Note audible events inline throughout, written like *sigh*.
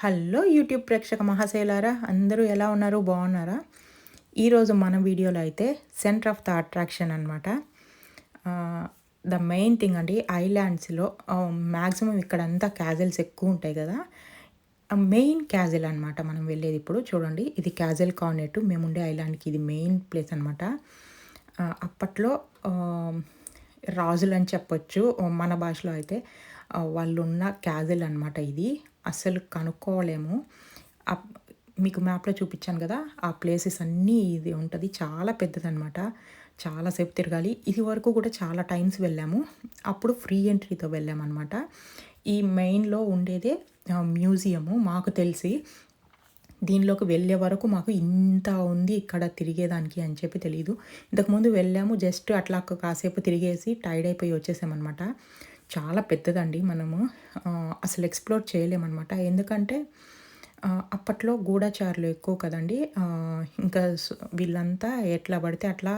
Hello YouTube ప్రేక్షక మహాశైలారా అందరూ ఎలా ఉన్నారు? బాగున్నారా? ఈరోజు మన వీడియోలో అయితే సెంటర్ ఆఫ్ ద అట్రాక్షన్ అనమాట ద మెయిన్ థింగ్ అండి ఐలాండ్స్లో మ్యాక్సిమం ఇక్కడ అంతా క్యాజల్స్ ఎక్కువ ఉంటాయి కదా. మెయిన్ క్యాజల్ అనమాట మనం వెళ్ళేది ఇప్పుడు. చూడండి ఇది క్యాజల్ కార్నెట్. మేము ఉండే ఐలాండ్కి ఇది మెయిన్ ప్లేస్ అనమాట అప్పట్లో రాజులు అని చెప్పొచ్చు మన భాషలో అయితే వాళ్ళు ఉన్న క్యాజల్ అనమాట ఇది. అస్సలు కనుక్కోలేము. మీకు మ్యాప్లో చూపించాను కదా ఆ ప్లేసెస్ అన్నీ ఇది ఉంటుంది. చాలా పెద్దదనమాట చాలాసేపు తిరగాలి. ఇది వరకు కూడా చాలా టైమ్స్ వెళ్ళాము. అప్పుడు ఫ్రీ ఎంట్రీతో వెళ్ళామన్నమాట. ఈ మెయిన్లో ఉండేదే మ్యూజియము మాకు తెలిసి. దీనిలోకి వెళ్ళే వరకు మాకు ఇంత ఉంది ఇక్కడ తిరిగేదానికి అని చెప్పి తెలియదు ఇంతకుముందు వెళ్ళాము జస్ట్ అట్లా కాసేపు తిరిగేసి టైర్డ్ అయిపోయి వచ్చేసామన్నమాట. చాలా పెద్దదండి మనము అసలు ఎక్స్ప్లోర్ చేయలేమన్నమాట. ఎందుకంటే అప్పట్లో గూఢచారులు ఎక్కువ కదండి. ఇంకా వీళ్ళంతా ఎట్లా పడితే అట్లా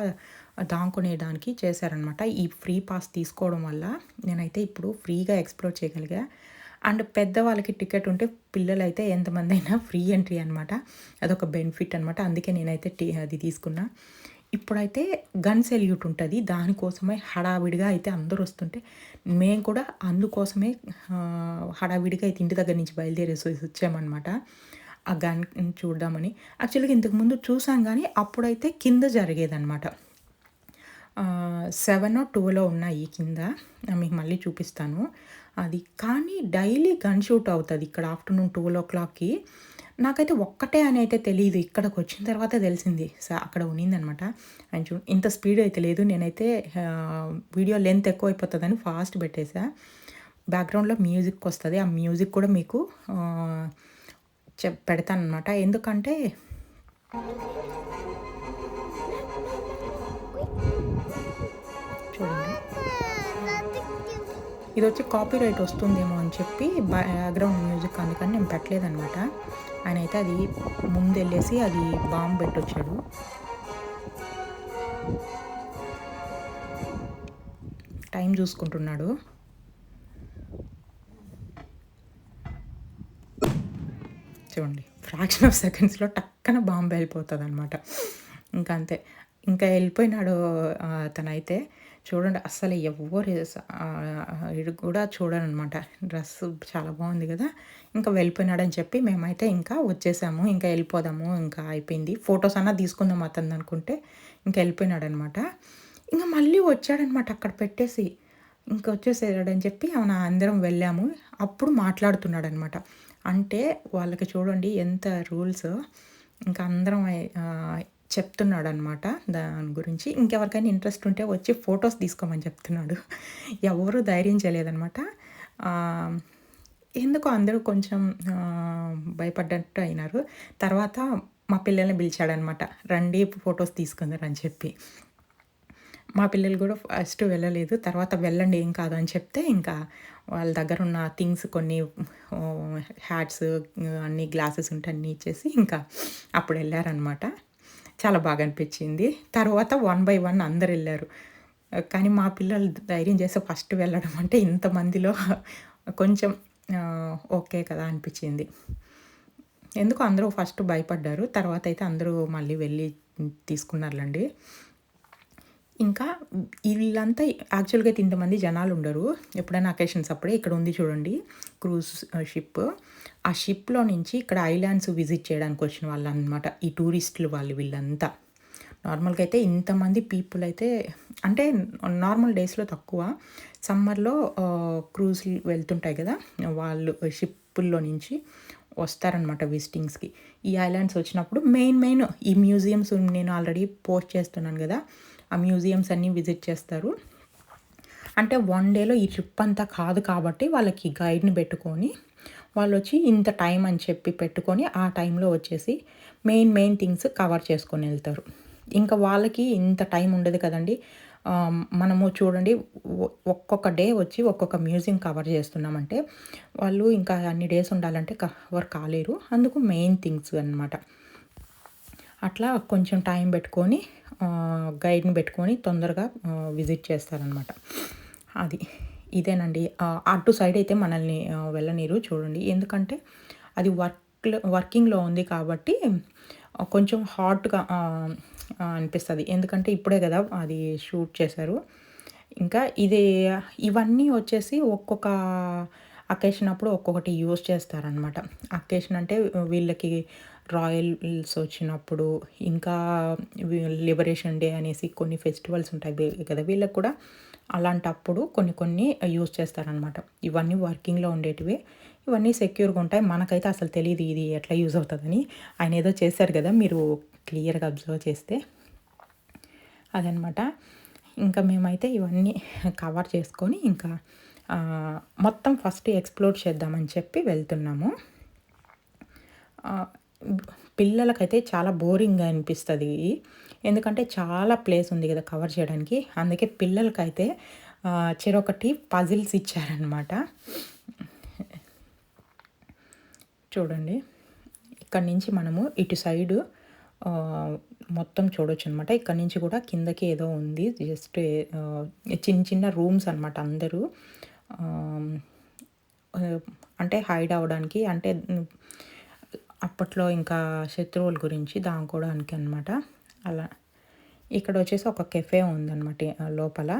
దాంకునేదానికి చేశారనమాట ఈ ఫ్రీ పాస్ తీసుకోవడం వల్ల నేనైతే ఇప్పుడు ఫ్రీగా ఎక్స్ప్లోర్ చేయగలిగా. అండ్ పెద్దవాళ్ళకి టికెట్ ఉంటే పిల్లలు అయితే ఎంతమంది అయినా ఫ్రీ ఎంట్రీ అనమాట అదొక బెనిఫిట్ అనమాట అందుకే నేనైతే టీ అది తీసుకున్నా. ఇప్పుడైతే గన్ సెల్యూట్ ఉంటుంది. దానికోసమే హడావిడిగా అయితే అందరూ వస్తుంటే మేము కూడా అందుకోసమే హడావిడిగా అయితే ఇంటి దగ్గర నుంచి బయలుదేరేసి వచ్చామన్నమాట. ఆ గన్ చూద్దామని. యాక్చువల్గా ఇంతకుముందు చూసాం కానీ అప్పుడైతే కింద జరిగేదన్నమాట. సెవెన్ టూలో ఉన్నాయి కింద. మీకు మళ్ళీ చూపిస్తాను. అది కానీ డైలీ గన్ షూట్ అవుతుంది ఇక్కడ ఆఫ్టర్నూన్ ట్వెల్వ్ ఓ క్లాక్కి నాకైతే ఒక్కటే అని అయితే తెలియదు ఇక్కడికి వచ్చిన తర్వాత తెలిసింది. సార్ అక్కడ ఉన్నిందనమాట. అండ్ చూ ఇంత స్పీడ్ అయితే లేదు. నేనైతే వీడియో లెంత్ ఎక్కువ అయిపోతుందని ఫాస్ట్ పెట్టేసా. బ్యాక్గ్రౌండ్లో మ్యూజిక్ వస్తుంది. ఆ మ్యూజిక్ కూడా మీకు ఆ, చెప్ ఎందుకంటే ఇది వచ్చి కాపీ రైట్ వస్తుందేమో అని చెప్పి బ్యాక్గ్రౌండ్ మ్యూజిక్ అందుకని నేను పెట్టలేదనమాట ఆయన అయితే అది ముందు వెళ్ళేసి అది బాంబు పెట్టొచ్చాడు. టైం చూసుకుంటున్నాడు. చూడండి ఫ్రాక్షన్ ఆఫ్ సెకండ్స్లో టక్కన బాంబు వెళ్ళిపోతుంది అనమాట ఇంకా అంతే ఇంకా వెళ్ళిపోయినాడు ఆ, తనైతే చూడండి అస్సలు ఎవరు ఇది కూడా చూడనమాట డ్రెస్ చాలా బాగుంది కదా. ఇంకా వెళ్ళిపోయినాడని చెప్పి మేమైతే ఇంకా వచ్చేసాము ఇంకా వెళ్ళిపోదాము ఇంకా అయిపోయింది. ఫొటోస్ అన్నా తీసుకుందాం అతను అనుకుంటే ఇంకా వెళ్ళిపోయినాడనమాట. ఇంకా మళ్ళీ వచ్చాడనమాట అక్కడ పెట్టేసి. ఇంకా వచ్చేసాడని చెప్పి ఆమె అందరం వెళ్ళాము. అప్పుడు మాట్లాడుతున్నాడనమాట. అంటే వాళ్ళకి చూడండి ఎంత రూల్స్. ఇంకా అందరం చెప్తున్నాడు అనమాట దాని గురించి. ఇంకెవరికైనా ఇంట్రెస్ట్ ఉంటే వచ్చి ఫొటోస్ తీసుకోమని చెప్తున్నాడు. *laughs* ఎవరు ధైర్యం చేయలేదనమాట ఎందుకు ఎందుకో అందరూ కొంచెం భయపడ్డట్టు అయినారు. తర్వాత మా పిల్లల్ని పిలిచాడనమాట రండి ఫొటోస్ తీసుకుందరు అని చెప్పి. మా పిల్లలు కూడా ఫస్ట్ వెళ్ళలేదు. తర్వాత వెళ్ళండి ఏం కాదు అని చెప్తే ఇంకా వాళ్ళ దగ్గర ఉన్న థింగ్స్ కొన్ని హ్యాట్స్ అన్ని గ్లాసెస్ ఉంటే అన్నీ ఇచ్చేసి ఇంకా అప్పుడు వెళ్ళారనమాట చాలా బాగా అనిపించింది. తర్వాత వన్ బై వన్ అందరు వెళ్ళారు. కానీ మా పిల్లలు ధైర్యం చేస్తే ఫస్ట్ వెళ్ళడం అంటే ఇంతమందిలో కొంచెం ఓకే కదా అనిపించింది. ఎందుకు అందరూ ఫస్ట్ భయపడ్డారు. తర్వాత అయితే అందరూ మళ్ళీ వెళ్ళి తీసుకున్నారులండి. ఇంకా వీళ్ళంతా యాక్చువల్గా అయితే ఇంతమంది జనాలు ఉండరు. ఎప్పుడైనా అకేషన్స్ అప్పుడే ఇక్కడ ఉంది చూడండి. క్రూజ్ షిప్ ఆ షిప్లో నుంచి ఇక్కడ ఐలాండ్స్ విజిట్ చేయడానికి వచ్చిన వాళ్ళు అనమాట ఈ టూరిస్టులు వాళ్ళు వీళ్ళంతా. నార్మల్గా అయితే ఇంతమంది పీపుల్ అయితే అంటే నార్మల్ డేస్లో తక్కువ. సమ్మర్లో క్రూజ్లు వెళ్తుంటాయి కదా. వాళ్ళు షిప్పుల్లో నుంచి వస్తారనమాట విజిటింగ్స్కి ఈ ఐలాండ్స్ వచ్చినప్పుడు మెయిన్ మెయిన్ ఈ మ్యూజియంస్ నేను ఆల్రెడీ పోస్ట్ చేస్తున్నాను కదా. ఆ మ్యూజియంస్ అన్నీ విజిట్ చేస్తారు. అంటే వన్ డేలో ఈ ట్రిప్ అంతా కాదు కాబట్టి వాళ్ళకి గైడ్ని పెట్టుకొని వాళ్ళు వచ్చి ఇంత టైం అని చెప్పి పెట్టుకొని ఆ టైంలో వచ్చేసి మెయిన్ మెయిన్ థింగ్స్ కవర్ చేసుకొని వెళ్తారు. ఇంకా వాళ్ళకి ఇంత టైం ఉండదు కదండి. మనము చూడండి ఒక్కొక్క డే వచ్చి ఒక్కొక్క మ్యూజియం కవర్ చేస్తున్నామంటే వాళ్ళు ఇంకా అన్ని డేస్ ఉండాలంటే కవర్ కాలేరు. అందుకు మెయిన్ థింగ్స్ అన్నమాట. అట్లా కొంచెం టైం పెట్టుకొని గైడ్ని పెట్టుకొని తొందరగా విజిట్ చేస్తారనమాట అది ఇదేనండి. అటు సైడ్ అయితే మనల్ని వెళ్ళనీరు చూడండి. ఎందుకంటే అది వర్క్లో వర్కింగ్లో ఉంది కాబట్టి కొంచెం హాట్గా అనిపిస్తుంది. ఎందుకంటే ఇప్పుడే కదా అది షూట్ చేశారు. ఇంకా ఇది ఇవన్నీ వచ్చేసి ఒక్కొక్క అకేషన్ అప్పుడు ఒక్కొక్కటి యూజ్ చేస్తారనమాట అకేషన్ అంటే వీళ్ళకి రాయల్స్ వచ్చినప్పుడు ఇంకా లిబరేషన్ డే అనేసి కొన్ని ఫెస్టివల్స్ ఉంటాయి కదా వీళ్ళకి కూడా అలాంటప్పుడు కొన్ని కొన్ని యూజ్ చేస్తారనమాట ఇవన్నీ వర్కింగ్లో ఉండేటివి. ఇవన్నీ సెక్యూర్గా ఉంటాయి. మనకైతే అసలు తెలియదు ఇది ఎట్లా యూజ్ అవుతుందని. ఆయన ఏదో చేశారు కదా మీరు క్లియర్గా అబ్జర్వ్ చేస్తే. అదనమాట ఇంకా మేమైతే ఇవన్నీ కవర్ చేసుకొని ఇంకా మొత్తం ఫస్ట్ ఎక్స్ప్లోర్ చేద్దామని చెప్పి వెళ్తున్నాము. పిల్లలకైతే చాలా బోరింగ్గా అనిపిస్తుంది. ఎందుకంటే చాలా ప్లేస్ ఉంది కదా కవర్ చేయడానికి. అందుకే పిల్లలకైతే చెరొకటి పజిల్స్ ఇచ్చారనమాట చూడండి. ఇక్కడ నుంచి మనము ఇటు సైడు మొత్తం చూడొచ్చు అనమాట ఇక్కడ నుంచి కూడా కిందకి ఏదో ఉంది. జస్ట్ చిన్న చిన్న రూమ్స్ అనమాట అందరూ. అంటే హైడ్ అవ్వడానికి అంటే అప్పట్లో ఇంకా శత్రువుల గురించి దాముకోవడానికి అనమాట అలా ఇక్కడ వచ్చేసి ఒక కెఫే ఉందన్నమాట లోపల.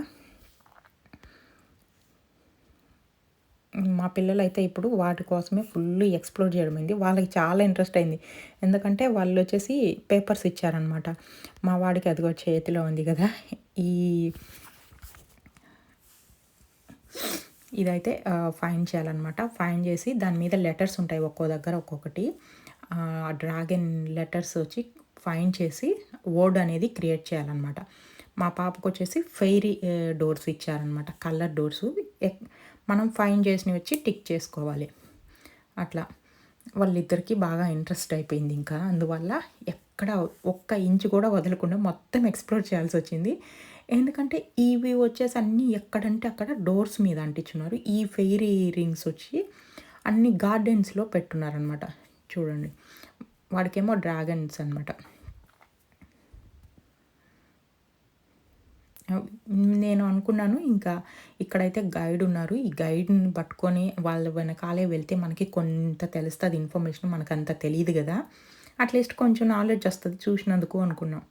మా పిల్లలు అయితే ఇప్పుడు వాటి కోసమే ఫుల్ ఎక్స్ప్లోర్ చేయడం అయింది. వాళ్ళకి చాలా ఇంట్రెస్ట్ అయింది. ఎందుకంటే వాళ్ళు వచ్చేసి పేపర్స్ ఇచ్చారనమాట మా వాడికి అదిగో చేతిలో ఉంది కదా. ఈ ఇదైతే ఫైన్ చేయాలన్నమాట. ఫైన్ చేసి దాని మీద లెటర్స్ ఉంటాయి ఒక్కో దగ్గర ఒక్కొక్కటి. డ్రాగన్ లెటర్స్ వచ్చి ఫైన్ చేసి వర్డ్ అనేది క్రియేట్ చేయాలన్నమాట. మా పాపకు వచ్చేసి ఫెయిరీ డోర్స్ ఇచ్చారనమాట కలర్ డోర్స్. మనం ఫైన్ చేసినవి వచ్చి టిక్ చేసుకోవాలి. అట్లా. వాళ్ళిద్దరికీ బాగా ఇంట్రెస్ట్ అయిపోయింది ఇంకా. అందువల్ల ఎక్కడ ఒక్క ఇంచు కూడా వదలకుండా మొత్తం ఎక్స్ప్లోర్ చేయాల్సి వచ్చింది. ఎందుకంటే ఇవి వచ్చేసి అన్నీ ఎక్కడంటే అక్కడ డోర్స్ మీద అంటించున్నారు. ఈ ఫెయిరీ రింగ్స్ వచ్చి అన్ని గార్డెన్స్లో పెట్టున్నారనమాట చూడండి. వాడికేమో డ్రాగన్స్ అనమాట నేను అనుకున్నాను ఇంకా ఇక్కడైతే గైడ్ ఉన్నారు. ఈ గైడ్ని పట్టుకొని వాళ్ళ వెనకాలే వెళ్తే మనకి కొంత తెలుస్తుంది ఇన్ఫర్మేషన్ మనకు అంత తెలియదు కదా. అట్లీస్ట్ కొంచెం నాలెడ్జ్ వస్తుంది చూసినందుకు అనుకున్నాం.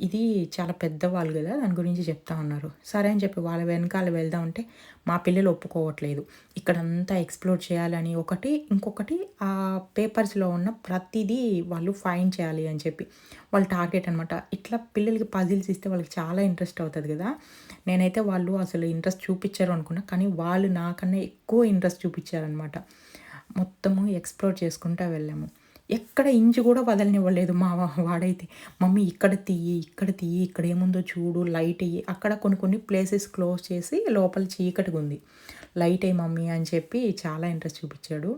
ఇది చాలా పెద్దవాళ్ళు కదా దాని గురించి చెప్తా ఉన్నారు. సరే అని చెప్పి వాళ్ళ వెనకాల వెళ్దాం అంటే మా పిల్లలు ఒప్పుకోవట్లేదు. ఇక్కడంతా ఎక్స్ప్లోర్ చేయాలని ఒకటి ఇంకొకటి ఆ పేపర్స్లో ఉన్న ప్రతిదీ వాళ్ళు ఫైన్ చేయాలి అని చెప్పి వాళ్ళ టార్గెట్ అనమాట ఇట్లా పిల్లలకి పజిల్స్ ఇస్తే వాళ్ళకి చాలా ఇంట్రెస్ట్ అవుతుంది కదా. నేనైతే వాళ్ళు అసలు ఇంట్రెస్ట్ చూపించారు అనుకున్నా కానీ వాళ్ళు నాకన్నా ఎక్కువ ఇంట్రెస్ట్ చూపించారనమాట మొత్తము ఎక్స్ప్లోర్ చేసుకుంటూ వెళ్ళాము. ఎక్కడ ఇంచు కూడా వదలనివ్వలేదు మా వాడైతే. మమ్మీ ఇక్కడ తీయి ఇక్కడ తీయి ఇక్కడ ఏముందో చూడు లైట్ అయ్యి అక్కడ కొన్ని కొన్ని ప్లేసెస్ క్లోజ్ చేసి లోపల చీకటిగా ఉంది. లైట్ అయ్యి మమ్మీ అని చెప్పి చాలా ఇంట్రెస్ట్ చూపించాడు.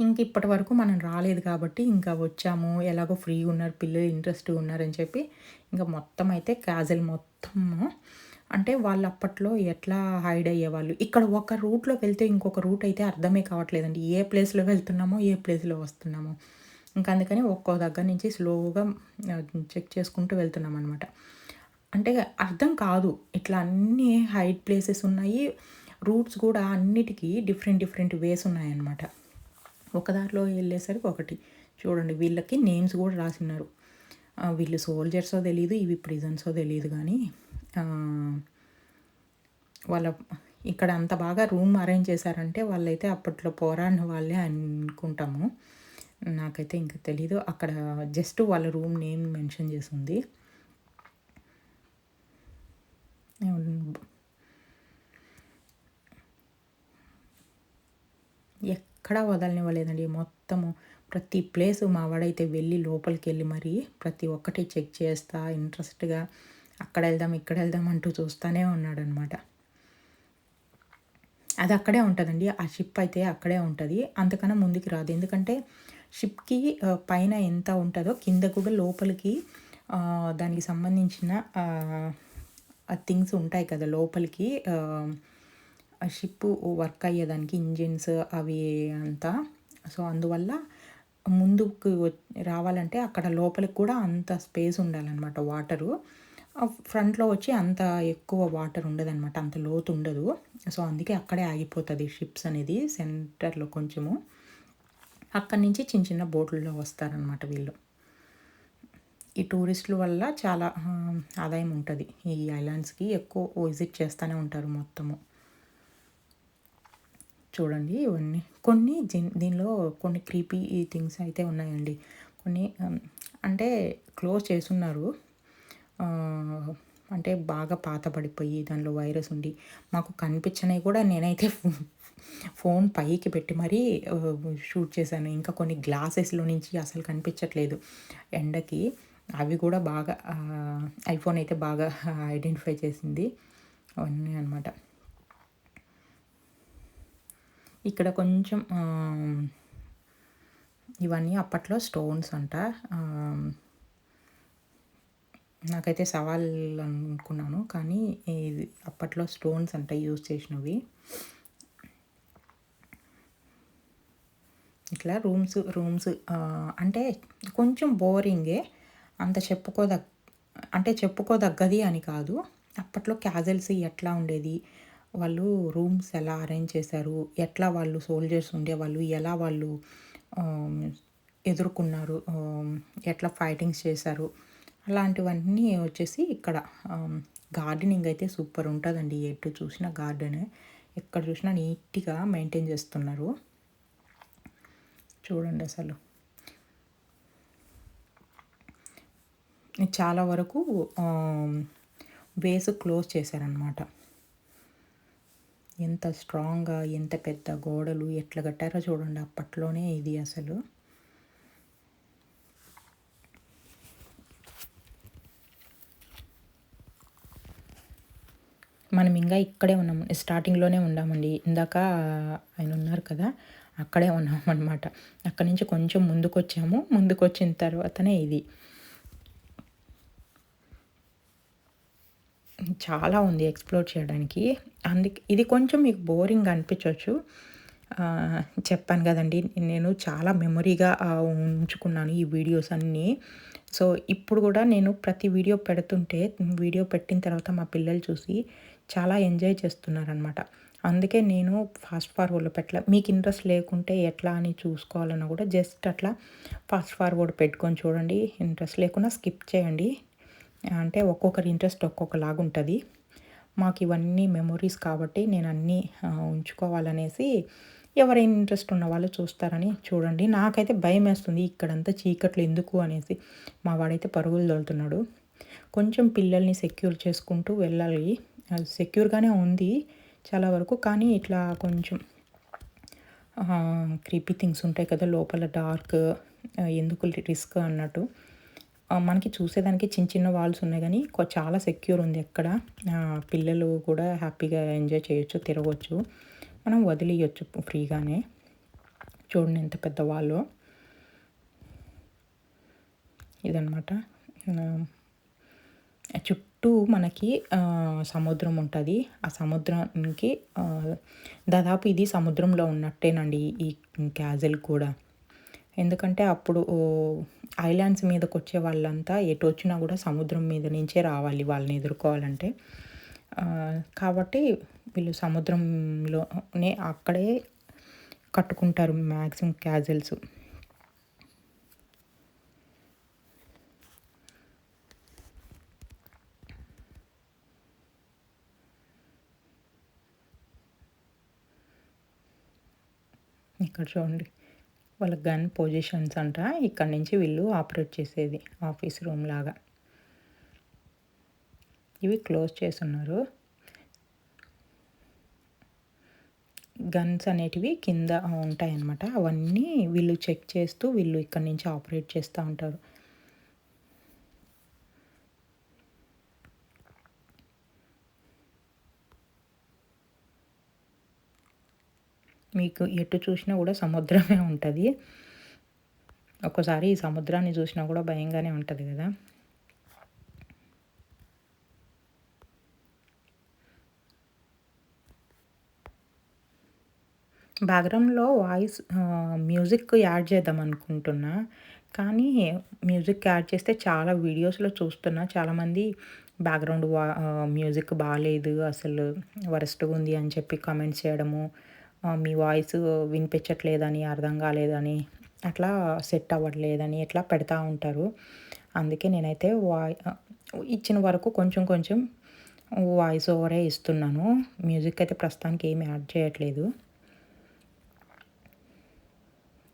ఇంక ఇప్పటి వరకు మనం రాలేదు కాబట్టి ఇంకా వచ్చాము ఎలాగో ఫ్రీగా ఉన్నారు పిల్లలు ఇంట్రెస్ట్గా ఉన్నారని చెప్పి ఇంకా మొత్తం అయితే క్యాజువల్ మొత్తము అంటే వాళ్ళు అప్పట్లో ఎట్లా హైడ్ అయ్యేవాళ్ళు? ఇక్కడ ఒక రూట్లో వెళ్తే ఇంకొక రూట్ అయితే అర్థమే కావట్లేదండి. ఏ ప్లేస్లో వెళ్తున్నామో ఏ ప్లేస్లో వస్తున్నామో. ఇంకా అందుకని ఒక్కో దగ్గర నుంచి స్లోగా చెక్ చేసుకుంటూ వెళ్తున్నాం అనమాట అంటే అర్థం కాదు. ఇట్లా అన్ని హైడ్ ప్లేసెస్ ఉన్నాయి. రూట్స్ కూడా అన్నిటికీ డిఫరెంట్ డిఫరెంట్ వేస్ ఉన్నాయన్నమాట. ఒక దారిలో వెళ్ళేసరికి ఒకటి. చూడండి వీళ్ళకి నేమ్స్ కూడా రాసిన్నారు వీళ్ళు సోల్జర్సో తెలియదు ఇవి ప్రిజన్సో తెలియదు కానీ వాళ్ళ ఇక్కడ అంత బాగా రూమ్ అరేంజ్ చేశారంటే వాళ్ళైతే అప్పట్లో పోరాడిన వాళ్ళే అనుకుంటాము. నాకైతే ఇంకా తెలీదు. అక్కడ జస్ట్ వాళ్ళ రూమ్ నేమ్ మెన్షన్ చేసి ఉంది ఎక్కడా వదలనివ్వలేదండి. మొత్తము ప్రతి ప్లేస్ మా వాడైతే వెళ్ళి లోపలికి వెళ్ళి మరి ప్రతి ఒక్కటి చెక్ చేస్తా ఇంట్రెస్ట్గా అక్కడ వెళ్దాం ఇక్కడ వెళ్దాం అంటూ చూస్తూనే ఉన్నాడనమాట అది అక్కడే ఉంటుందండి. ఆ షిప్ అయితే అక్కడే ఉంటుంది. అంతకన్నా ముందుకు రాదు. ఎందుకంటే షిప్కి పైన ఎంత ఉంటుందో కింద కూడా లోపలికి దానికి సంబంధించిన థింగ్స్ ఉంటాయి కదా లోపలికి షిప్ వర్క్ అయ్యేదానికి ఇంజిన్స్ అవి అంతా. సో అందువల్ల ముందుకు రావాలంటే అక్కడ లోపలికి కూడా అంత స్పేస్ ఉండాలన్నమాట వాటరు ఫ్రంట్లో వచ్చి అంత ఎక్కువ వాటర్ ఉండదనమాట అంత లోతు ఉండదు. సో అందుకే అక్కడే ఆగిపోతుంది షిప్స్ అనేది సెంటర్లో కొంచెము. అక్కడి నుంచి చిన్న చిన్న బోట్లలో వస్తారనమాట వీళ్ళు. ఈ టూరిస్టుల వల్ల చాలా ఆదాయం ఉంటుంది. ఈ ఐలాండ్స్కి ఎక్కువ విజిట్ చేస్తూనే ఉంటారు మొత్తము. చూడండి ఇవన్నీ. కొన్ని దీనిలో కొన్ని క్రీపీ థింగ్స్ అయితే ఉన్నాయండి. కొన్ని అంటే క్లోజ్ చేసున్నారు అంటే బాగా పాతబడిపోయి దానిలో వైరస్ ఉండి మాకు కనిపించినవి కూడా నేనైతే *laughs* ఫోన్ పైకి పెట్టి మరీ షూట్ చేశాను. ఇంకా కొన్ని గ్లాసెస్లో నుంచి అసలు కనిపించట్లేదు. ఎండకి అవి కూడా బాగా ఐఫోన్ అయితే బాగా *laughs* ఐడెంటిఫై చేసింది. అవన్నీ అనమాట ఇక్కడ కొంచెం ఇవన్నీ అప్పట్లో స్టోన్స్ అంట. నాకైతే సవాల్ అనుకున్నాను కానీ ఇది అప్పట్లో స్టోన్స్ అంట యూజ్ చేసినవి. ఇట్లా రూమ్స్ రూమ్స్ అంటే కొంచెం బోరింగే అంత చెప్పుకోదగ్ అంటే చెప్పుకోదగ్గది అని కాదు. అప్పట్లో క్యాజల్స్ ఎట్లా ఉండేది? వాళ్ళు రూమ్స్ ఎలా అరేంజ్ చేశారు? ఎట్లా వాళ్ళు సోల్జర్స్ ఉండేవాళ్ళు? ఎలా వాళ్ళు ఎదుర్కొన్నారు? ఎట్లా ఫైటింగ్స్ చేశారు? అలాంటివన్నీ వచ్చేసి ఇక్కడ గార్డెనింగ్ అయితే సూపర్ ఉంటుందండి. ఎటు చూసినా గార్డెన్. ఎక్కడ చూసినా నీట్గా మెయింటైన్ చేస్తున్నారు. చూడండి అసలు. చాలా వరకు వేస్ క్లోజ్ చేశారనమాట ఎంత స్ట్రాంగ్గా ఎంత పెద్ద గోడలు ఎట్లా కట్టారో చూడండి అప్పట్లోనే ఇది అసలు. మనం ఇంకా ఇక్కడే ఉన్నాము. స్టార్టింగ్లోనే ఉన్నామండి ఇందాక ఆయన ఉన్నారు కదా అక్కడే ఉన్నాం అనమాట అక్కడి నుంచి కొంచెం ముందుకు వచ్చాము ముందుకు వచ్చిన తర్వాతనే ఇది. చాలా ఉంది ఎక్స్ప్లోర్ చేయడానికి. అందుకే ఇది కొంచెం మీకు బోరింగ్ అనిపించవచ్చు చెప్పాను కదండి నేను చాలా మెమొరీగా ఉంచుకున్నాను ఈ వీడియోస్ అన్నీ. సో ఇప్పుడు కూడా నేను ప్రతి వీడియో పెడుతుంటే వీడియో పెట్టిన తర్వాత మా పిల్లలు చూసి చాలా ఎంజాయ్ చేస్తున్నారనమాట అందుకే నేను ఫాస్ట్ ఫార్వర్డ్లో పెట్టలే. మీకు ఇంట్రెస్ట్ లేకుంటే ఎట్లా అని చూసుకోవాలన్నా కూడా జస్ట్ అట్లా ఫాస్ట్ ఫార్వర్డ్ పెట్టుకొని చూడండి. ఇంట్రెస్ట్ లేకుండా స్కిప్ చేయండి. అంటే ఒక్కొక్కరి ఇంట్రెస్ట్ ఒక్కొక్కలాగా ఉంటుంది. మాకు ఇవన్నీ మెమొరీస్ కాబట్టి నేను అన్నీ ఉంచుకోవాలనేసి ఎవరైనా ఇంట్రెస్ట్ ఉన్న వాళ్ళు చూస్తారని చూడండి. నాకైతే భయం వేస్తుంది ఇక్కడంతా చీకట్లు ఎందుకు అనేసి. మా వాడైతే పరుగులు తోలుతున్నాడు. కొంచెం పిల్లల్ని సెక్యూర్ చేసుకుంటూ వెళ్ళాలి. సెక్యూర్గానే ఉంది చాలా వరకు కానీ ఇట్లా కొంచెం క్రీపీ థింగ్స్ ఉంటాయి కదా లోపల డార్క్ ఎందుకు రిస్క్ అన్నట్టు. మనకి చూసేదానికి చిన్న చిన్న వాల్స్ ఉన్నాయి కానీ చాలా సెక్యూర్ ఉంది ఎక్కడ. పిల్లలు కూడా హ్యాపీగా ఎంజాయ్ చేయొచ్చు తిరగవచ్చు మనం వదిలేయచ్చు ఫ్రీగానే. చూడండి ఎంత పెద్ద వాళ్ళు ఇదనమాట చుట్టూ మనకి సముద్రం ఉంటుంది. ఆ సముద్రానికి దాదాపు ఇది సముద్రంలో ఉన్నట్టేనండి ఈ క్యాజల్ కూడా. ఎందుకంటే అప్పుడు ఐలాండ్స్ మీదకి వచ్చే వాళ్ళంతా ఎటు వచ్చినా కూడా సముద్రం మీద నుంచే రావాలి వాళ్ళని ఎదుర్కోవాలంటే. కాబట్టి వీళ్ళు సముద్రంలోనే అక్కడే కట్టుకుంటారు మ్యాక్సిమం క్యాజల్స్. ఇక్కడ చూడండి. వాళ్ళ గన్ పొజిషన్స్ అంట. ఇక్కడ నుంచి వీళ్ళు ఆపరేట్ చేసేది ఆఫీస్ రూమ్ లాగా. ఇవి క్లోజ్ చేస్తున్నారు. గన్స్ అనేటివి కింద ఉంటాయన్నమాట. అవన్నీ వీళ్ళు చెక్ చేస్తూ వీళ్ళు ఇక్కడ నుంచి ఆపరేట్ చేస్తూ ఉంటారు. మీకు ఎటు చూసినా కూడా సముద్రమే ఉంటుంది. ఒక్కసారి ఈ సముద్రాన్ని చూసినా కూడా భయంగానే ఉంటుంది కదా. బ్యాక్గ్రౌండ్లో వాయిస్ మ్యూజిక్ యాడ్ చేద్దాం అనుకుంటున్నా. కానీ మ్యూజిక్ యాడ్ చేస్తే చాలా వీడియోస్లో చూస్తున్నా. చాలామంది బ్యాక్గ్రౌండ్ వా మ్యూజిక్ బాగాలేదు అసలు వరస్ట్గా ఉంది అని చెప్పి కామెంట్స్ చేయడము. మీ వాయిస్ వినిపించట్లేదని అర్థం కాలేదని అట్లా సెట్ అవ్వట్లేదని ఇట్లా పెడతా ఉంటారు. అందుకే నేనైతే వాయి ఇచ్చిన వరకు కొంచెం కొంచెం వాయిస్ ఓవరే ఇస్తున్నాను. మ్యూజిక్ అయితే ప్రస్తుతానికి ఏమి యాడ్ చేయట్లేదు.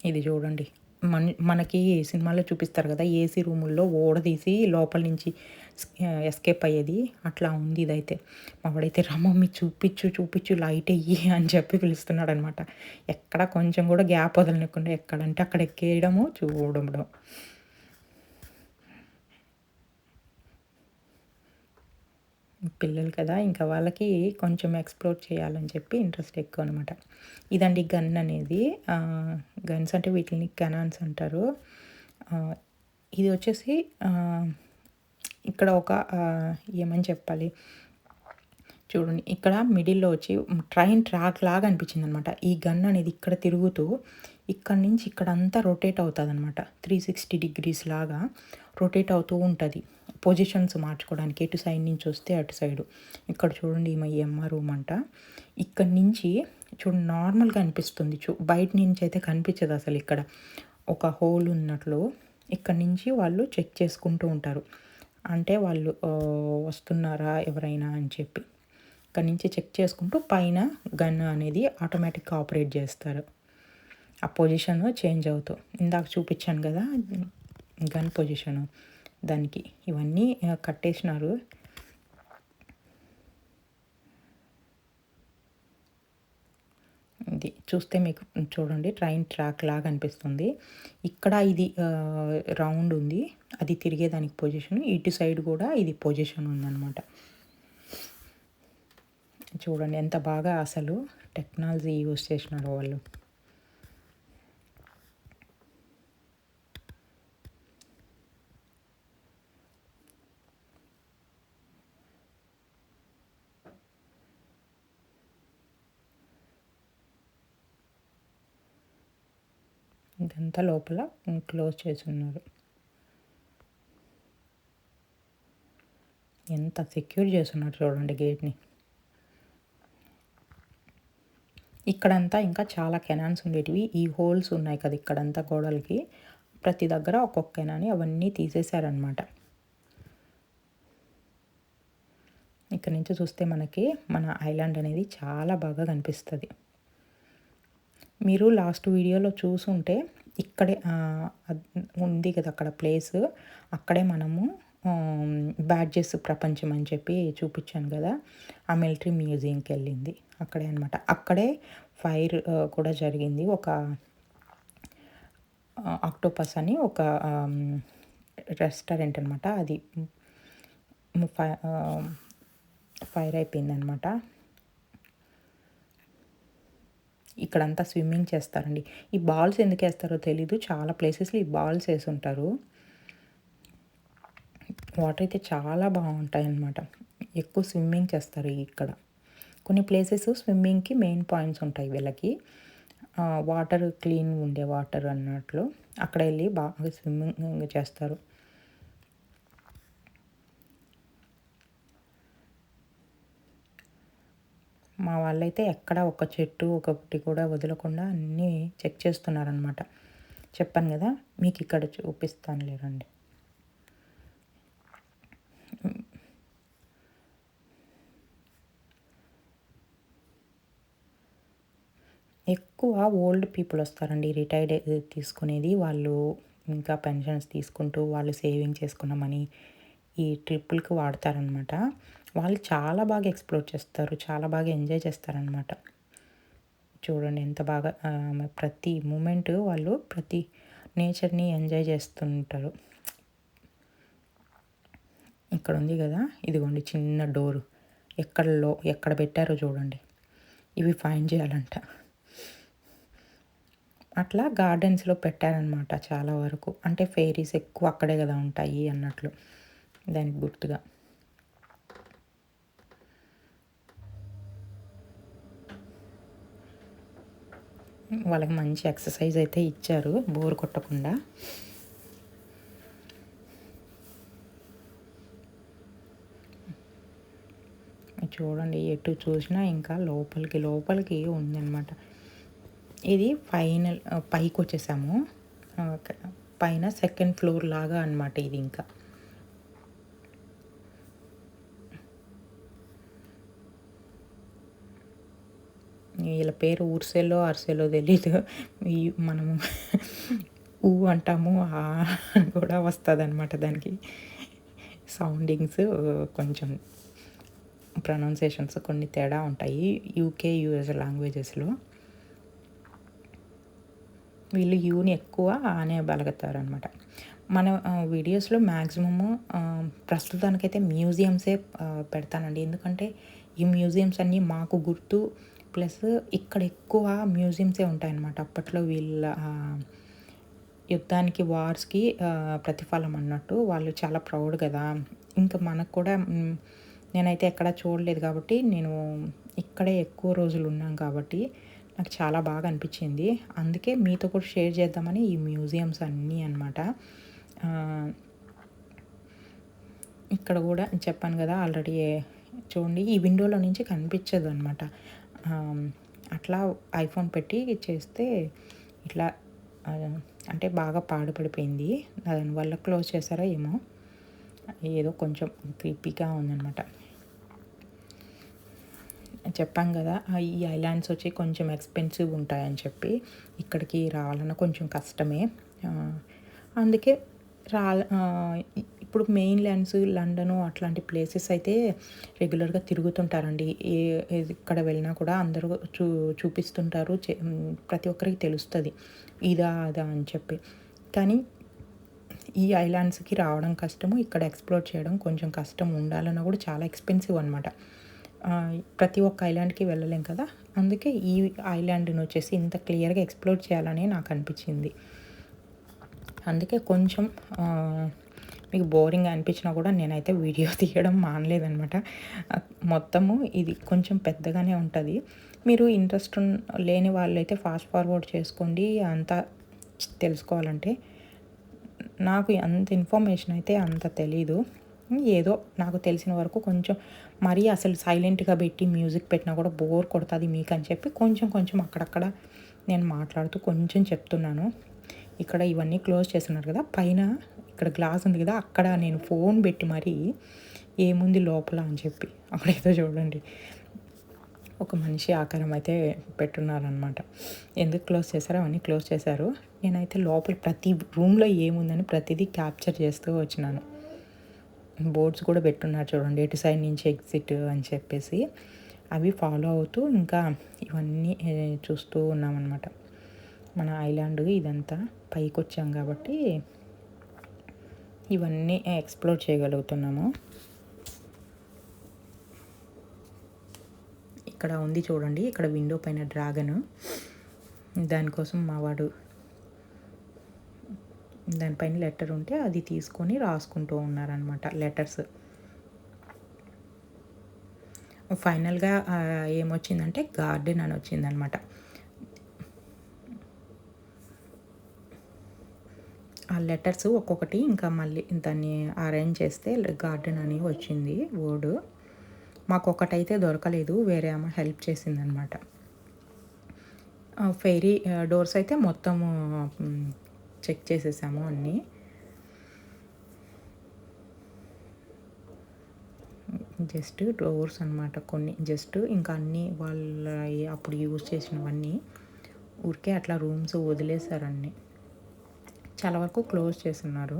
ఇది చూడండి. మన మనకి సినిమాలో చూపిస్తారు కదా ఏసీ రూముల్లో ఓడదీసి లోపల నుంచి ఎస్కేప్ అయ్యేది. అట్లా ఉంది ఇదైతే. మావాడైతే రమ్మమ్మి చూపించు చూపించు లైట్ అయ్యి అని చెప్పి పిలుస్తున్నాడు అనమాట ఎక్కడ కొంచెం కూడా గ్యాప్ వదలనికుండా ఎక్కడంటే అక్కడ ఎక్కేయడము చూడడం పిల్లలు కదా ఇంకా వాళ్ళకి కొంచెం ఎక్స్ప్లోర్ చేయాలని చెప్పి ఇంట్రెస్ట్ ఎక్కువ అనమాట ఇదండి గన్ అనేది. గన్స్ అంటే వీటిని కెనాన్స్ అంటారు. ఇది వచ్చేసి ఇక్కడ ఒక ఏమని చెప్పాలి? చూడండి ఇక్కడ మిడిల్లో వచ్చి ట్రైన్ ట్రాక్ లాగా అనిపించింది అనమాట ఈ గన్ అనేది ఇక్కడ తిరుగుతూ ఇక్కడ నుంచి ఇక్కడ అంతా రొటేట్ అవుతుంది అనమాట త్రీ సిక్స్టీ డిగ్రీస్ లాగా రొటేట్ అవుతూ ఉంటుంది. పొజిషన్స్ మార్చుకోవడానికి ఎటు సైడ్ నుంచి వస్తే అటు సైడు ఇక్కడ చూడండి మా ఎంఆర్ రూమ్ అంట. ఇక్కడ నుంచి చూడండి నార్మల్గా అనిపిస్తుంది. చూ బయట నుంచి అయితే కనిపించదు అసలు ఇక్కడ. ఒక హోల్ ఉన్నట్లు ఇక్కడ నుంచి వాళ్ళు చెక్ చేసుకుంటూ ఉంటారు. అంటే వాళ్ళు వస్తున్నారా ఎవరైనా? అని చెప్పి. ఇక్కడ నుంచి చెక్ చేసుకుంటూ పైన గన్ అనేది ఆటోమేటిక్గా ఆపరేట్ చేస్తారు. ఆ పొజిషన్ చేంజ్ అవుతూ. ఇందాక చూపించాను కదా గన్ పొజిషను. దానికి ఇవన్నీ కట్టేసినారు ఇది చూస్తే మీకు చూడండి ట్రైన్ ట్రాక్ లాగా అనిపిస్తుంది. ఇక్కడ ఇది రౌండ్ ఉంది. అది తిరిగేదానికి పొజిషన్. ఇటు సైడ్ కూడా ఇది పొజిషన్ ఉందన్నమాట. చూడండి ఎంత బాగా అసలు టెక్నాలజీ యూస్ చేసినారు వాళ్ళు. అంతా లోపల క్లోజ్ చేసి ఉన్నారు ఎంత సెక్యూర్ చేస్తున్నారు చూడండి గేట్ని. ఇక్కడంతా ఇంకా చాలా కెనాన్స్ ఉండేటివి. ఈ హోల్స్ ఉన్నాయి కదా ఇక్కడంతా గోడలకి. ప్రతి దగ్గర ఒక్కొక్క కెనాని అవన్నీ తీసేశారనమాట ఇక్కడ నుంచి చూస్తే మనకి మన ఐలాండ్ అనేది చాలా బాగా కనిపిస్తుంది. మీరు లాస్ట్ వీడియోలో చూసుంటే ఇక్కడే ఉంది కదా అక్కడ ప్లేస్. అక్కడే మనము బ్యాడ్జెస్ ప్రపంచం అని చెప్పి చూపించాను కదా. ఆ మిలిటరీ మ్యూజియంకి వెళ్ళింది. అక్కడే అనమాట అక్కడే ఫైర్ కూడా జరిగింది. ఒక ఆక్టోపస్ అని ఒక రెస్టారెంట్ అనమాట అది ఫైర్ అయిపోయిందనమాట ఇక్కడంతా స్విమ్మింగ్ చేస్తారండి. ఈ బాల్స్ ఎందుకు వేస్తారో తెలీదు. చాలా ప్లేసెస్లో ఈ బాల్స్ వేసి ఉంటారు వాటర్ అయితే చాలా బాగుంటాయి అన్నమాట ఎక్కువ స్విమ్మింగ్ చేస్తారు ఇక్కడ. కొన్ని ప్లేసెస్ స్విమ్మింగ్కి మెయిన్ పాయింట్స్ ఉంటాయి వీళ్ళకి. వాటర్ క్లీన్ ఉండే వాటర్ అన్నట్లు. అక్కడ వెళ్ళి బాగా స్విమ్మింగ్ చేస్తారు మా వాళ్ళైతే ఎక్కడ ఒక చెట్టు ఒకటి కూడా వదలకుండా అన్నీ చెక్ చేస్తున్నారనమాట చెప్పాను కదా మీకు ఇక్కడ చూపిస్తాను లేరండి ఎక్కువ ఓల్డ్ పీపుల్ వస్తారండి రిటైర్డ్ తీసుకునేది. వాళ్ళు ఇంకా పెన్షన్స్ తీసుకుంటూ వాళ్ళు సేవింగ్ చేసుకున్న మనీ ఈ ట్రిప్పులకి వాడతారనమాట వాళ్ళు చాలా బాగా ఎక్స్ప్లోర్ చేస్తారు. చాలా బాగా ఎంజాయ్ చేస్తారనమాట చూడండి ఎంత బాగా ప్రతి మూమెంట్ వాళ్ళు ప్రతి నేచర్ని ఎంజాయ్ చేస్తుంటారు. ఇక్కడ ఉంది కదా ఇదిగోండి చిన్న డోరు. ఎక్కడలో ఎక్కడ పెట్టారో చూడండి. ఇవి ఫైన్ చేయాలంట. అట్లా గార్డెన్స్లో పెట్టారనమాట చాలా వరకు. అంటే ఫెయిరీస్ ఎక్కువ అక్కడే కదా ఉంటాయి అన్నట్లు. దానికి గుర్తుగా. వాళ్ళకి మంచి ఎక్సర్సైజ్ అయితే ఇచ్చారు బోర్ కొట్టకుండా. చూడండి ఎటు చూసినా ఇంకా లోపలికి లోపలికి ఉందన్నమాట. ఇది ఫైనల్ పైకి వచ్చేసాము పైన సెకండ్ ఫ్లోర్ లాగా అనమాట ఇది ఇంకా. వీళ్ళ పేరు ఊర్సెలో అరిసెలో తెలీదు. మనము ఊ అంటాము కూడా వస్తుంది అనమాట దానికి. సౌండింగ్స్ కొంచెం ప్రొనౌన్సియేషన్స్ కొన్ని తేడా ఉంటాయి. యూకే యూఎస్ లాంగ్వేజెస్లో. వీళ్ళు యూని ఎక్కువ ఆనే బలగతారనమాట మన వీడియోస్లో మ్యాక్సిమము ప్రస్తుతానికైతే మ్యూజియంసే పెడతానండి. ఎందుకంటే ఈ మ్యూజియంస్ అన్నీ మాకు గుర్తు ప్లస్ ఇక్కడ ఎక్కువ మ్యూజియంసే ఉంటాయన్నమాట. అప్పట్లో వీళ్ళ యుద్ధానికి వార్స్కి ప్రతిఫలం అన్నట్టు వాళ్ళు చాలా ప్రౌడ్ కదా. ఇంకా మనకు కూడా నేనైతే ఎక్కడ చూడలేదు కాబట్టి నేను ఇక్కడే ఎక్కువ రోజులు ఉన్నాను కాబట్టి నాకు చాలా బాగా అనిపించింది. అందుకే మీతో కూడా షేర్ చేద్దామని ఈ మ్యూజియంస్ అన్నీ అనమాట ఇక్కడ కూడా చెప్పాను కదా ఆల్రెడీ చూడండి ఈ విండోలో నుంచి కనిపించదు అనమాట అట్లా ఐఫోన్ పెట్టి చేస్తే ఇట్లా అంటే బాగా పాడుపడిపోయింది. దానివల్ల క్లోజ్ చేశారా ఏమో ఏదో కొంచెం క్రీపీగా ఉందన్నమాట. చెప్పాం కదా ఈ ఐలాండ్స్ వచ్చి కొంచెం ఎక్స్పెన్సివ్ ఉంటాయని చెప్పి ఇక్కడికి రావాలన్నా కొంచెం కష్టమే. అందుకే రా ఇప్పుడు మెయిన్ ల్యాండ్స్ లండను అట్లాంటి ప్లేసెస్ అయితే రెగ్యులర్గా తిరుగుతుంటారండి. ఏ ఇక్కడ వెళ్ళినా కూడా అందరూ చూ చూపిస్తుంటారు. ప్రతి ఒక్కరికి తెలుస్తుంది. ఇదా అదా అని చెప్పి. కానీ ఈ ఐలాండ్స్కి రావడం కష్టము ఇక్కడ ఎక్స్ప్లోర్ చేయడం కొంచెం కష్టం. ఉండాలన్నా కూడా చాలా ఎక్స్పెన్సివ్ అనమాట ప్రతి ఒక్క ఐలాండ్కి వెళ్ళలేం కదా? అందుకే ఈ ఐలాండ్ని వచ్చేసి ఇంత క్లియర్గా ఎక్స్ప్లోర్ చేయాలని నాకు అనిపించింది. అందుకే కొంచెం మీకు బోరింగ్ అనిపించినా కూడా నేనైతే వీడియో *laughs* తీయడం మానలేదనమాట మొత్తము ఇది కొంచెం పెద్దగానే ఉంటుంది. మీరు ఇంట్రెస్ట్ లేని వాళ్ళైతే ఫాస్ట్ ఫార్వర్డ్ చేసుకోండి. అంతా తెలుసుకోవాలంటే నాకు అంత ఇన్ఫర్మేషన్ అయితే అంత తెలీదు. ఏదో నాకు తెలిసిన వరకు కొంచెం మరీ అసలు సైలెంట్గా పెట్టి మ్యూజిక్ పెట్టినా కూడా బోర్ కొడుతుంది మీకు అని చెప్పి కొంచెం కొంచెం అక్కడక్కడ నేను మాట్లాడుతూ కొంచెం చెప్తున్నాను. ఇక్కడ ఇవన్నీ క్లోజ్ చేస్తున్నారు కదా పైన ఇక్కడ గ్లాస్ ఉంది కదా అక్కడ నేను ఫోన్ పెట్టి మరీ ఏముంది లోపల అని చెప్పి అక్కడైతే చూడండి. ఒక మనిషి ఆకారం అయితే పెట్టున్నారనమాట ఎందుకు క్లోజ్ చేశారో అవన్నీ క్లోజ్ చేశారు. నేనైతే లోపల ప్రతి రూమ్లో ఏముందని ప్రతిదీ క్యాప్చర్ చేస్తూ వచ్చినాను. బోర్డ్స్ కూడా పెట్టున్నారు చూడండి ఎటు సైడ్ నుంచి ఎగ్జిట్ అని చెప్పేసి. అవి ఫాలో అవుతూ ఇంకా ఇవన్నీ చూస్తూ ఉన్నామన్నమాట. మన ఐలాండ్ ఇదంతా పైకి వచ్చాం కాబట్టి ఇవన్నీ ఎక్స్ప్లోర్ చేయగలుగుతున్నాము. ఇక్కడ ఉంది చూడండి ఇక్కడ విండో పైన డ్రాగన్. దానికోసం మా వాడు దానిపైన లెటర్ ఉంటే అది తీసుకొని రాసుకుంటూ ఉన్నారనమాట లెటర్స్. ఫైనల్గా ఏమొచ్చిందంటే గార్డెన్ అని వచ్చిందనమాట ఆ లెటర్స్ ఒక్కొక్కటి ఇంకా మళ్ళీ దాన్ని అరేంజ్ చేస్తే గార్డెన్ అని వచ్చింది వర్డ్. మాకు ఒకటైతే దొరకలేదు వేరే ఆమె హెల్ప్ చేసిందనమాట. ఫెయిరీ డోర్స్ అయితే మొత్తము చెక్ చేసేసాము అన్నీ. జస్ట్ డోర్స్ అనమాట కొన్ని జస్ట్ ఇంకా అన్నీ వాళ్ళ అప్పుడు యూజ్ చేసినవన్నీ. ఊరికే అట్లా రూమ్స్ వదిలేశారు అన్నీ. చాలా వరకు క్లోజ్ చేస్తున్నారు.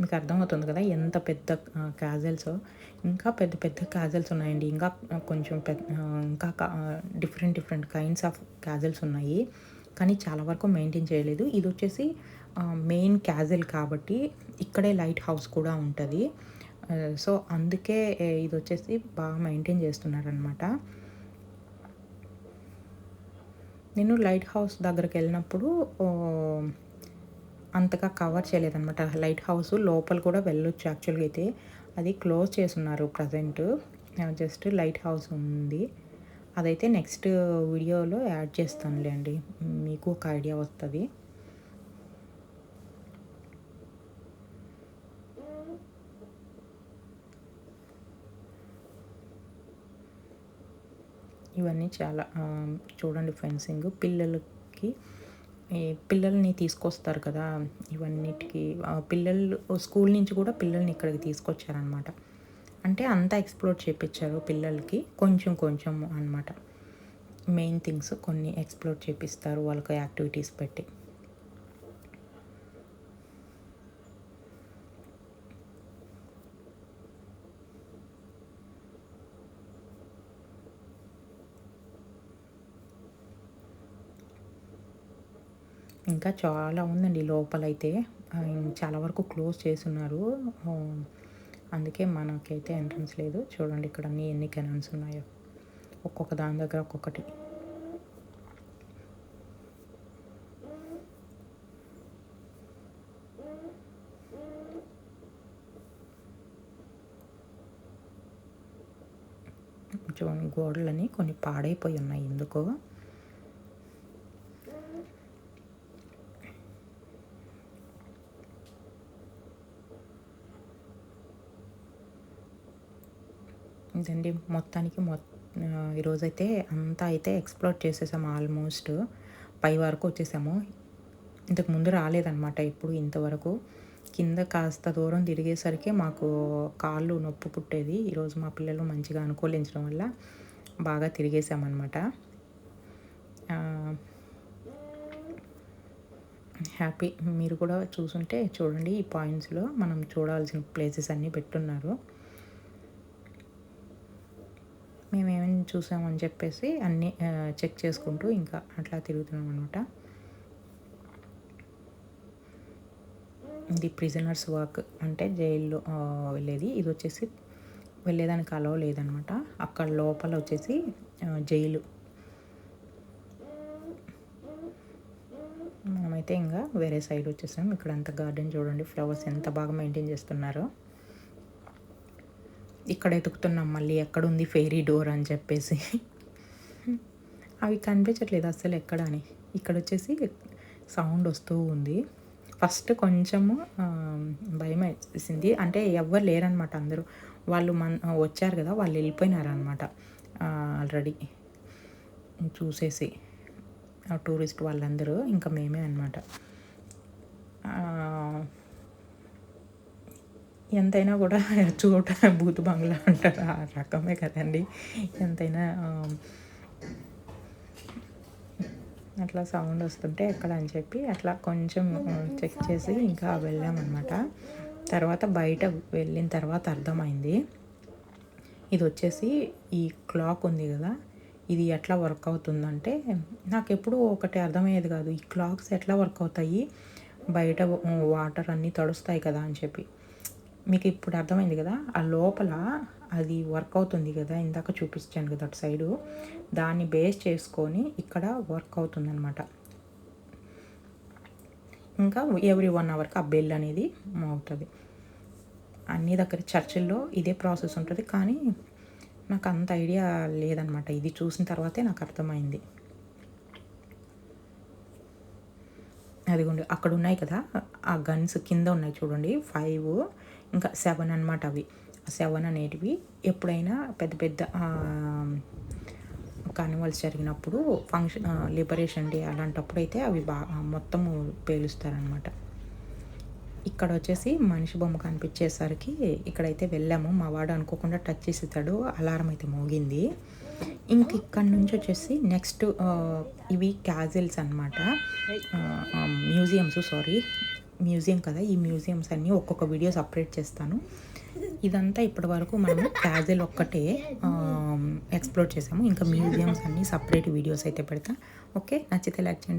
మీకు అర్థమవుతుంది కదా ఎంత పెద్ద క్యాజల్స్ ఇంకా పెద్ద పెద్ద క్యాజల్స్ ఉన్నాయండి. ఇంకా కొంచెం పెద్ద ఇంకా different different kinds of castles ఉన్నాయి. కానీ చాలా వరకు మెయింటైన్ చేయలేదు. ఇది వచ్చేసి మెయిన్ క్యాజల్ కాబట్టి ఇక్కడే లైట్ హౌస్ కూడా ఉంటుంది. సో అందుకే ఇది వచ్చేసి బాగా మెయింటైన్ చేస్తున్నారనమాట నేను లైట్ హౌస్ దగ్గరికి వెళ్ళినప్పుడు అంతగా కవర్ చేయలేదన్నమాట. లైట్ హౌస్ లోపల కూడా వెళ్ళొచ్చు యాక్చువల్గా అయితే. అది క్లోజ్ చేస్తున్నారు ప్రజెంట్ జస్ట్ లైట్ హౌస్ ఉంది. అదైతే నెక్స్ట్ వీడియోలో యాడ్ చేస్తానులేండి. మీకు ఒక ఐడియా వస్తుంది. ఇవన్నీ చాలా చూడండి ఫెన్సింగ్. పిల్లలకి పిల్లల్ని తీసుకొస్తారు కదా ఇవన్నిటికి. పిల్లలు స్కూల్ నుంచి కూడా పిల్లల్ని ఇక్కడికి తీసుకొచ్చారనమాట అంటే అంతా ఎక్స్ప్లోర్ చేపించారు పిల్లలకి కొంచెం కొంచెం అనమాట మెయిన్ థింగ్స్ కొన్ని ఎక్స్ప్లోర్ చేపిస్తారు వాళ్ళకి యాక్టివిటీస్ పెట్టి. ఇంకా చాలా ఉందండి లోపలైతే. చాలా వరకు క్లోజ్ చేస్తున్నారు. అందుకే మనకైతే ఎంట్రన్స్ లేదు. చూడండి ఇక్కడ అన్ని ఎన్ని కెనాన్స్ ఉన్నాయో. ఒక్కొక్క దాని దగ్గర ఒక్కొక్కటి. చూడండి గోడలని కొన్ని పాడైపోయి ఉన్నాయి. ఎందుకో ఇదండి మొత్తానికి మొ ఈరోజైతే అంతా అయితే ఎక్స్ప్లోర్ చేసేసాము ఆల్మోస్ట్. పై వరకు వచ్చేసాము. ఇంతకు ముందు రాలేదన్నమాట. ఇప్పుడు ఇంతవరకు కింద కాస్త దూరం తిరిగేసరికి మాకు కాళ్ళు నొప్పి పుట్టేది. ఈరోజు మా పిల్లలు మంచిగా అనుకూలించడం వల్ల బాగా తిరిగేసామన్నమాట. హ్యాపీ. మీరు కూడా చూసుంటే చూడండి ఈ పాయింట్స్లో మనం చూడాల్సిన ప్లేసెస్ అన్నీ పెట్టున్నారు. చూసామని చెప్పేసి అన్నీ చెక్ చేసుకుంటూ ఇంకా అట్లా తిరుగుతున్నాం అనమాట ఇది ప్రిజనర్స్ వర్క్ అంటే జైల్లో వెళ్ళేది. ఇది వచ్చేసి వెళ్ళేదానికి అలవ లేదనమాట అక్కడ లోపల వచ్చేసి జైలు. మనమైతే ఇంకా వేరే సైడ్ వచ్చేసాం. ఇక్కడ అంత గార్డెన్ చూడండి ఫ్లవర్స్ ఎంత బాగా మెయింటైన్ చేస్తున్నారో. ఇక్కడ ఎతుకుతున్నాం మళ్ళీ ఎక్కడుంది ఫెయిరీ డోర్ అని చెప్పేసి. అవి కనిపించట్లేదు అసలు ఎక్కడ అని ఇక్కడ వచ్చేసి సౌండ్ వస్తూ ఉంది. ఫస్ట్ కొంచెము భయం వేసింది. అంటే ఎవ్వరు లేరనమాట అందరూ. వాళ్ళు మన వచ్చారు కదా వాళ్ళు వెళ్ళిపోయినారనమాట ఆల్రెడీ చూసేసి. టూరిస్ట్ వాళ్ళందరూ ఇంకా మేమే అనమాట ఎంతైనా కూడా చూడ బూత్ బంగ్లా అంటారు ఆ రకమే కదండి. ఎంతైనా అట్లా సౌండ్ వస్తుంటే ఎక్కడ అని చెప్పి అట్లా కొంచెం చెక్ చేసి ఇంకా వెళ్ళామన్నమాట. తర్వాత బయట వెళ్ళిన తర్వాత అర్థమైంది. ఇది వచ్చేసి ఈ క్లాక్ ఉంది కదా ఇది ఎట్లా వర్క్ అవుతుందంటే నాకు ఎప్పుడూ ఒకటి అర్థమయ్యేది కాదు. ఈ క్లాక్స్ ఎట్లా వర్క్ అవుతాయి? బయట వాటర్ అన్నీ తడుస్తాయి కదా అని చెప్పి. మీకు ఇప్పుడు అర్థమైంది కదా? ఆ లోపల అది వర్క్ అవుతుంది కదా? ఇందాక చూపించాను కదా అటు సైడు దాన్ని బేస్ చేసుకొని ఇక్కడ వర్క్ అవుతుందన్నమాట. ఇంకా ఎవ్రీ వన్ అవర్కి ఆ బెల్ అనేది అవుతుంది. అన్ని దగ్గర చర్చిల్లో ఇదే ప్రాసెస్ ఉంటుంది. కానీ నాకు అంత ఐడియా లేదనమాట ఇది చూసిన తర్వాతే నాకు అర్థమైంది. అదిగోండి అక్కడ ఉన్నాయి కదా? ఆ గన్స్ కింద ఉన్నాయి చూడండి. ఫైవ్ ఇంకా సెవెన్ అనమాట అవి. సెవెన్ అనేటివి ఎప్పుడైనా పెద్ద పెద్ద కార్నివల్స్ జరిగినప్పుడు ఫంక్షన్ లిబరేషన్ డే అలాంటప్పుడు అయితే అవి బాగా మొత్తము పేలుస్తారనమాట ఇక్కడ వచ్చేసి మనిషి బొమ్మ కనిపించేసరికి ఇక్కడైతే వెళ్ళాము. మా వాడు అనుకోకుండా టచ్ చేసేతాడు అలారం అయితే మోగింది. ఇంక ఇక్కడ నుంచి వచ్చేసి నెక్స్ట్ ఇవి క్యాజిల్స్ అనమాట మ్యూజియంస్ సారీ మ్యూజియం కదా ఈ మ్యూజియంస్ అన్నీ ఒక్కొక్క వీడియోస్ సపరేట్ చేస్తాను. ఇదంతా ఇప్పటి వరకు మనం క్యాజిల్ ఒక్కటే ఎక్స్ప్లోర్ చేసాము. ఇంకా మ్యూజియంస్ అన్నీ సపరేట్ వీడియోస్ అయితే పెడతా. ఓకే నచ్చితే లైక్ చేయండి.